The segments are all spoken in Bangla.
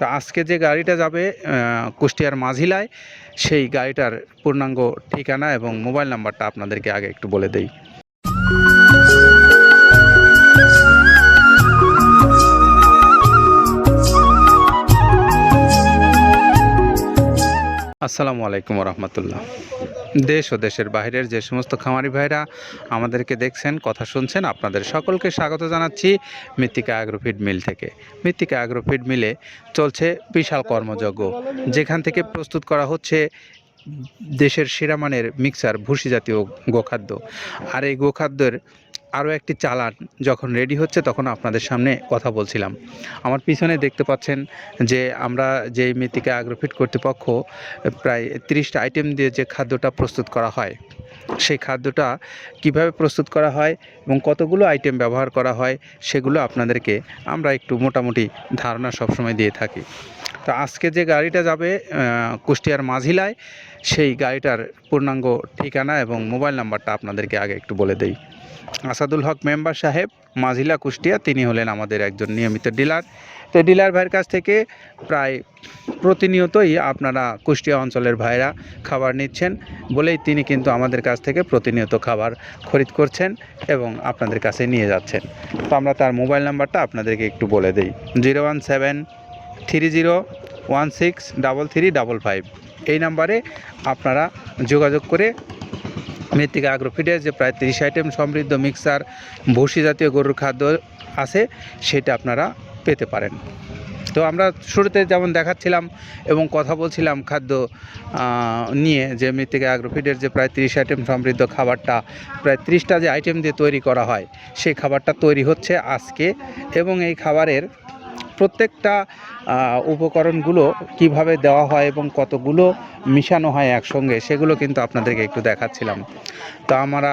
তো আজকে যে গাড়িটা যাবে কুষ্টিয়ার মাঝিলায়, সেই গাড়িটার পূর্ণাঙ্গ ঠিকানা এবং মোবাইল নাম্বারটা আপনাদেরকে আগে একটু বলে দেই। আসসালামু আলাইকুম রহমতুল্লাহ দেশ ও দেশের বাইরের যে সমস্ত খামারি ভাইরা আমাদেরকে দেখছেন, কথা শুনছেন, আপনাদের সকলকে স্বাগত জানাচ্ছি মৃত্তিকা অ্যাগ্রোফিড মিল থেকে। মৃত্তিকা অ্যাগ্রোফিড মিলে চলছে বিশাল কর্মযজ্ঞ, যেখান থেকে প্রস্তুত করা হচ্ছে দেশের সেরামানের মিক্সার, ভুসি জাতীয় গোখাদ্য। আর এই গোখাদ্যের আরও একটি চালান যখন রেডি হচ্ছে তখন আপনাদের সামনে কথা বলছিলাম। আমার পিছনে দেখতে পাচ্ছেন যে আমরা যে মৃত্তিকা অ্যাগ্রোফিট কর্তৃপক্ষ, প্রায় তিরিশটা আইটেম দিয়ে যে খাদ্যটা প্রস্তুত করা হয়, সেই খাদ্যটা কীভাবে প্রস্তুত করা হয় এবং কতগুলো আইটেম ব্যবহার করা হয়, সেগুলো আপনাদেরকে আমরা একটু মোটামুটি ধারণা সবসময় দিয়ে থাকি। তো আজকে যে গাড়িটা যাবে কুষ্টিয়ার মাঝিলায়, সেই গাড়িটার পূর্ণাঙ্গ ঠিকানা এবং মোবাইল নাম্বারটা আপনাদেরকে আগে একটু বলে দেই। আসাদুল হক মেম্বার সাহেব, মাঝিলা কুষ্টিয়া, তিনি হলেন আমাদের একজন নিয়মিত ডিলার। তো ডিলার ভাইয়ের কাছ থেকে প্রায় প্রতিনিয়তই আপনারা কুষ্টিয়া অঞ্চলের ভাইরা খাবার নিচ্ছেন বলেই তিনি কিন্তু আমাদের কাছ থেকে প্রতিনিয়ত খাবার খরিদ করছেন এবং আপনাদের কাছে নিয়ে যাচ্ছেন। তো আমরা তার মোবাইল নাম্বারটা আপনাদেরকে একটু বলে দিই। Zero one seven three zero one six double three double five. এই নাম্বারে আপনারা যোগাযোগ করে মৃত্তিকা আগ্রোফিডের যে প্রায় তিরিশ আইটেম সমৃদ্ধ মিক্সার ভুসি জাতীয় গরুর খাদ্য আছে, সেটা আপনারা পেতে পারেন। তো আমরা শুরুতে যেমন দেখাচ্ছিলাম এবং কথা বলছিলাম খাদ্য নিয়ে, যে মৃত্তিকা আগ্রোফিডের যে প্রায় তিরিশ আইটেম সমৃদ্ধ খাবারটা, প্রায় তিরিশটা যে আইটেম দিয়ে তৈরি করা হয়, সেই খাবারটা তৈরি হচ্ছে আজকে এবং এই খাবারের প্রত্যেকটা উপকরণগুলো কীভাবে দেওয়া হয় এবং কতগুলো মিশানো হয় একসঙ্গে, সেগুলো কিন্তু আপনাদেরকে একটু দেখাচ্ছিলাম। তো আমরা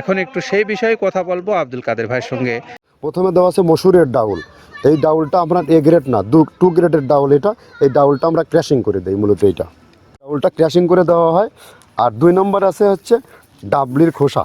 এখন একটু সেই বিষয়ে কথা বলব আব্দুল কাদের ভাইয়ের সঙ্গে। প্রথমে দেওয়া আছে মসুরের ডাউল। এই ডাউলটা আপনার এ গ্রেড না, দু, টু গ্রেডের ডাউল এটা, এই ডাউলটা আমরা ক্র্যাশিং করে দিই মূলত এইটা। ডাউলটা ক্র্যাশিং করে দেওয়া হয়, আর দুই নম্বর আছে হচ্ছে ডাবলির খোসা।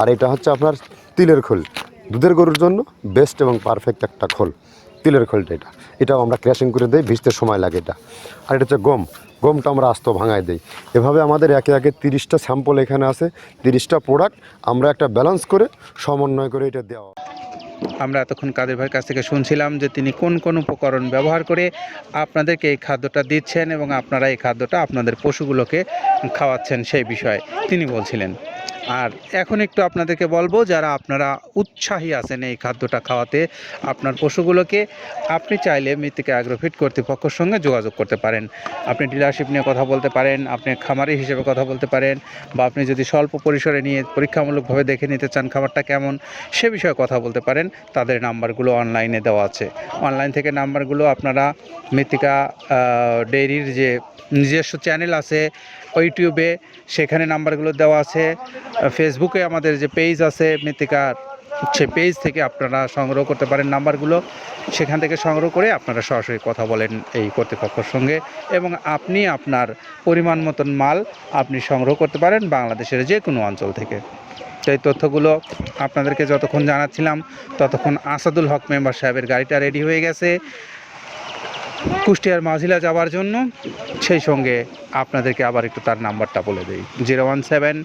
আর এটা হচ্ছে আপনার তিলের খোল। দুধের গরুর জন্য বেস্ট এবং পারফেক্ট একটা খোল। তিলের খোলটা এটা। এটাও আমরা ক্র্যাশিং করে দিই, ভিজতে সময় লাগে এটা। আর এটা হচ্ছে গম। গমটা আমরা আস্ত ভাঙায় দিই। এভাবে আমাদের একে একে তিরিশটা স্যাম্পল এখানে আছে, তিরিশটা প্রোডাক্ট আমরা একটা ব্যালেন্স করে সমন্বয় করে এটা দেওয়া। আমরা এতক্ষণ কাদের ভাইয়ের কাছ থেকে শুনছিলাম যে তিনি কোন কোন উপকরণ ব্যবহার করে আপনাদেরকে এই খাদ্যটা দিচ্ছেন এবং আপনারা এই খাদ্যটা আপনাদের পশুগুলোকে খাওয়াচ্ছেন সেই বিষয়ে তিনি বলছিলেন। আর এখন একটু আপনাদেরকে বলব, যারা আপনারা উৎসাহী আছেন এই খাদ্যটা খাওয়াতে, আপনার পশুগুলোকে আপনি চাইলে মৃত্তিকা অ্যাগ্রোফিট কর্তৃপক্ষের সঙ্গে যোগাযোগ করতে পারেন। আপনি ডিলারশিপ নিয়ে কথা বলতে পারেন, আপনি খামারি হিসেবে কথা বলতে পারেন, বা আপনি যদি স্বল্প পরিসরে নিয়ে পরীক্ষামূলকভাবে দেখে নিতে চান খাবারটা কেমন, সে বিষয়ে কথা বলতে পারেন। তাদের নাম্বারগুলো অনলাইনে দেওয়া আছে। অনলাইন থেকে নাম্বারগুলো আপনারা মৃত্তিকা ডেইরির যে নিজস্ব চ্যানেল আছে ইউটিউবে সেখানে নাম্বারগুলো দেওয়া আছে। ফেসবুকে আমাদের যে পেজ আছে মৃত্তিকার সে পেজ থেকে আপনারা সংগ্রহ করতে পারেন নাম্বারগুলো। সেখান থেকে সংগ্রহ করে আপনারা সরাসরি কথা বলেন এই কর্তৃপক্ষের সঙ্গে। এবং আপনি আপনার পরিমাণ মতন মাল আপনি সংগ্রহ করতে পারেন বাংলাদেশের যে কোনো অঞ্চল থেকে। তো এই তথ্যগুলো আপনাদেরকে যতক্ষণ জানাচ্ছিলাম, ততক্ষণ আসাদুল হক মেম্বার সাহেবের গাড়িটা রেডি হয়ে গেছে। কুষ্টিয়ার মাঝিলা যাওয়ার জন্য সেই সঙ্গে আপনাদেরকে আবার একটু তার নাম্বারটা বলে দিই। Zero one seven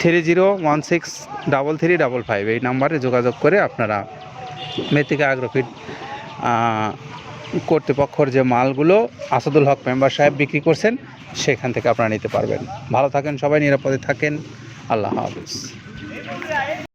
three zero one six double three double five এই নাম্বারে যোগাযোগ করে আপনারা মেথিকা আগ্রফিট কর্তৃপক্ষর যে মালগুলো আসাদুল হক মেম্বার সাহেব বিক্রি করছেন, সেখান থেকে আপনারা নিতে পারবেন। ভালো থাকেন সবাই, নিরাপদে থাকেন। আল্লাহ হাফিজ।